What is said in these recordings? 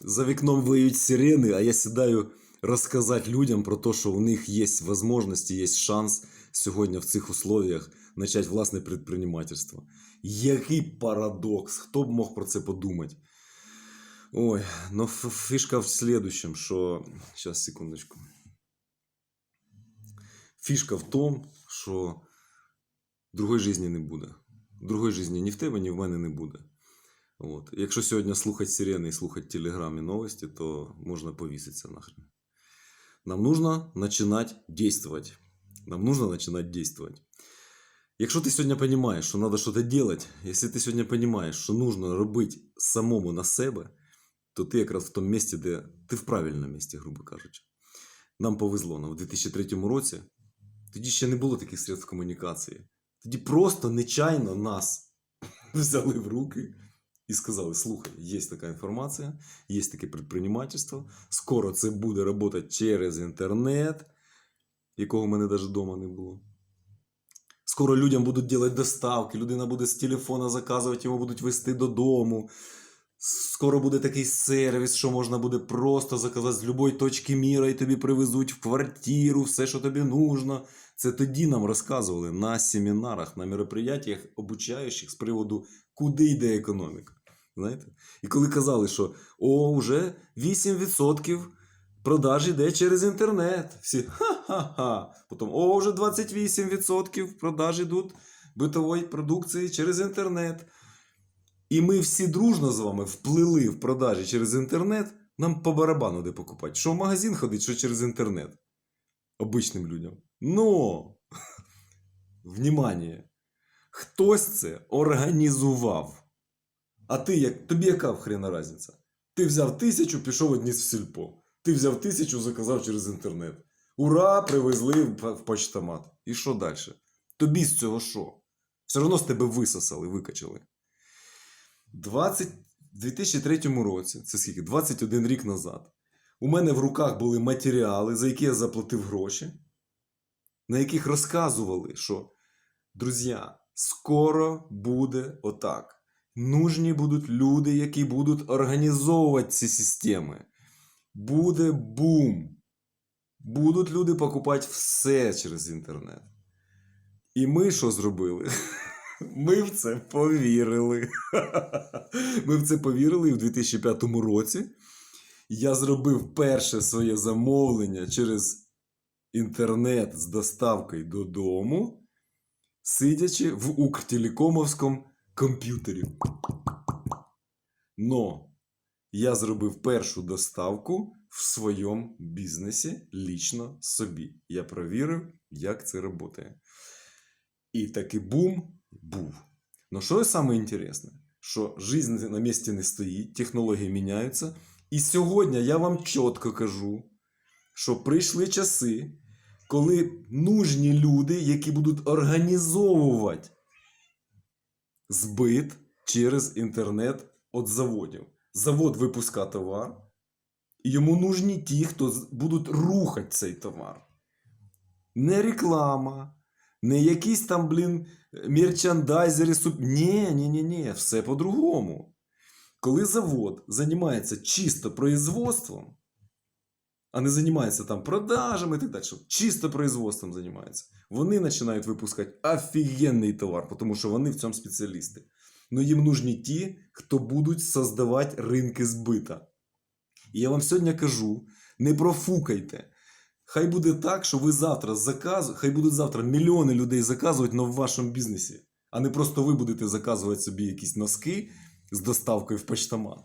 За вікном виють сирени, а я сідаю розказати людям про те, що у них є можливості, є шанс сьогодні в цих условиях почати власне предпринимательство. Який парадокс! Хто б мог про це подумати? Ой, ну фішка в следующем, що. Сейчас, секундочку. Фішка в тому, що другої житті не буде. Другої житті ні в тебе, ні в мене не буде. От. Якщо сьогодні слухати сирени і слухати телеграм і новості, то можна повіситися нахрен. Нам нужно начинать действовать. Нам нужно начинать действовать. Якщо ти сьогодні розумієш, що треба щось робити, якщо ти сьогодні розумієш, що нужно робити самому на себе, то ти якраз в тому місці, де ти в правильному місці, грубо кажучи. Нам повезло, нам в 2003 році тоді ще не було таких средств комунікації. Тоді просто нечайно нас взяли в руки і сказали: слухай, є така інформація, є таке предпринимательство, скоро це буде працювати через інтернет, якого в мене навіть вдома не було. Скоро людям будуть робити доставки, людина буде з телефона заказувати, його будуть вести додому. Скоро буде такий сервіс, що можна буде просто заказати з будь-якої точки міра і тобі привезуть в квартиру все, що тобі нужно. Це тоді нам розказували на семінарах, на мероприятиях, обучаючих з приводу, куди йде економіка. Знаєте? І коли казали, що о, вже 8% продаж йде через інтернет. Всі ха-ха-ха. Потім о, вже 28% продаж йдуть битової продукції через інтернет. І ми всі дружно з вами вплили в продажі через інтернет, нам по барабану де покупати. Що в магазин ходить, що через інтернет. Обичним людям. Но, внимание, хтось це організував. А ти як, тобі яка хрена різниця? Ти взяв тисячу, пішов одніс в сільпо. Ти взяв тисячу, заказав через інтернет. Ура! Привезли в в почтомат. І що далі? Тобі з цього що? Все одно з тебе висосали, викачали. 20... в 2003 році, це скільки? 21 рік назад, у мене в руках були матеріали, за які я заплатив гроші, на яких розказували, що, друзі, скоро буде отак. Нужні будуть люди, які будуть організовувати ці системи. Буде бум. Будуть люди покупати все через інтернет. І ми що зробили? Ми в це повірили. Ми в це повірили і в 2005 році. Я зробив перше своє замовлення через інтернет з доставкою додому, сидячи в Укртелекомовському комп'ютері. Но я зробив першу доставку в своєму бізнесі лічно собі. Я провірив, як це працює. І такий бум був. Но що саме що жизнь на місці не стоїть, технології міняються. І сьогодні я вам чітко кажу, що прийшли часи, коли нужні люди, які будуть організовувати збит через інтернет від заводів. Завод випускає товар, і йому нужні ті, хто будуть рухати цей товар. Не реклама, не якісь там, блін, мерчандайзери. Суп... Ні, ні, ні, ні, все по-другому. Коли завод займається чисто производством, а не займається там продажами і так далі, чисто производством займається, вони починають випускати офігенний товар, тому що вони в цьому спеціалісти. Но їм нужні ті, хто будуть создавати ринки збита. І я вам сьогодні кажу: не профукайте. Хай буде так, що ви завтра заказу, хай будуть завтра мільйони людей заказувати в вашому бізнесі, а не просто ви будете заказувати собі якісь носки з доставкою в почтомат.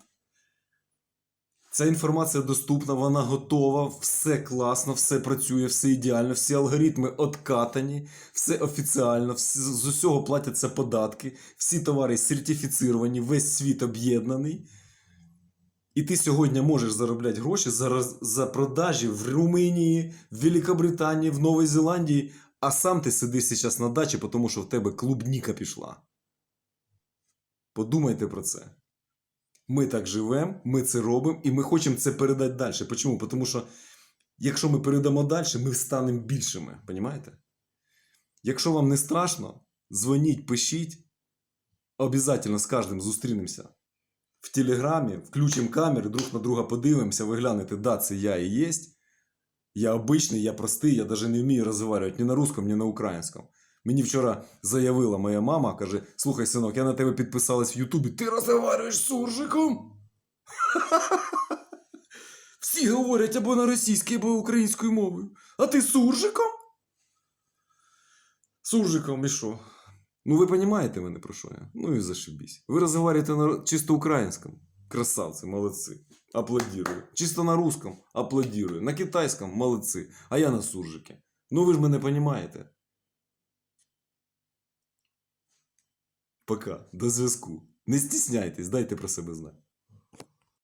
Ця інформація доступна, вона готова, все класно, все працює, все ідеально, всі алгоритми откатані, все офіціально, всі, з усього платяться податки, всі товари сертифіцировані, весь світ об'єднаний. І ти сьогодні можеш заробляти гроші за, за продажі в Румунії, в Великобританії, в Новій Зеландії, а сам ти сидиш зараз на дачі, тому що в тебе клубніка пішла. Подумайте про це. Ми так живемо, ми це робимо, і ми хочемо це передати далі. Чому? Тому що якщо ми передамо далі, ми станемо більшими. Понімаєте? Якщо вам не страшно, дзвоніть, пишіть. Обязательно з кожним зустрінемося в Телеграмі, включимо камери, друг на друга подивимося, ви глянете, да, це я і єсть. Я обичний, я простий, я навіть не вмію розмовляти ні на русском, ні на українському. Мені вчора заявила моя мама, каже: слухай, синок, я на тебе підписалась в Ютубі, ти розмовляєш з суржиком? Всі говорять або на російській, або українською мовою. А ти суржиком? Суржиком і що? Ну, ви розумієте мене про що я? Ну і зашибісь. Ви розмовляєте на чисто українському. Красавці, молодці. Аплодирую. Чисто на русском аплодирую. На китайському молодці. А я на суржике. Ну ви ж мене розумієте. Пока. До зв'язку. Не стісняйтесь, дайте про себе знати.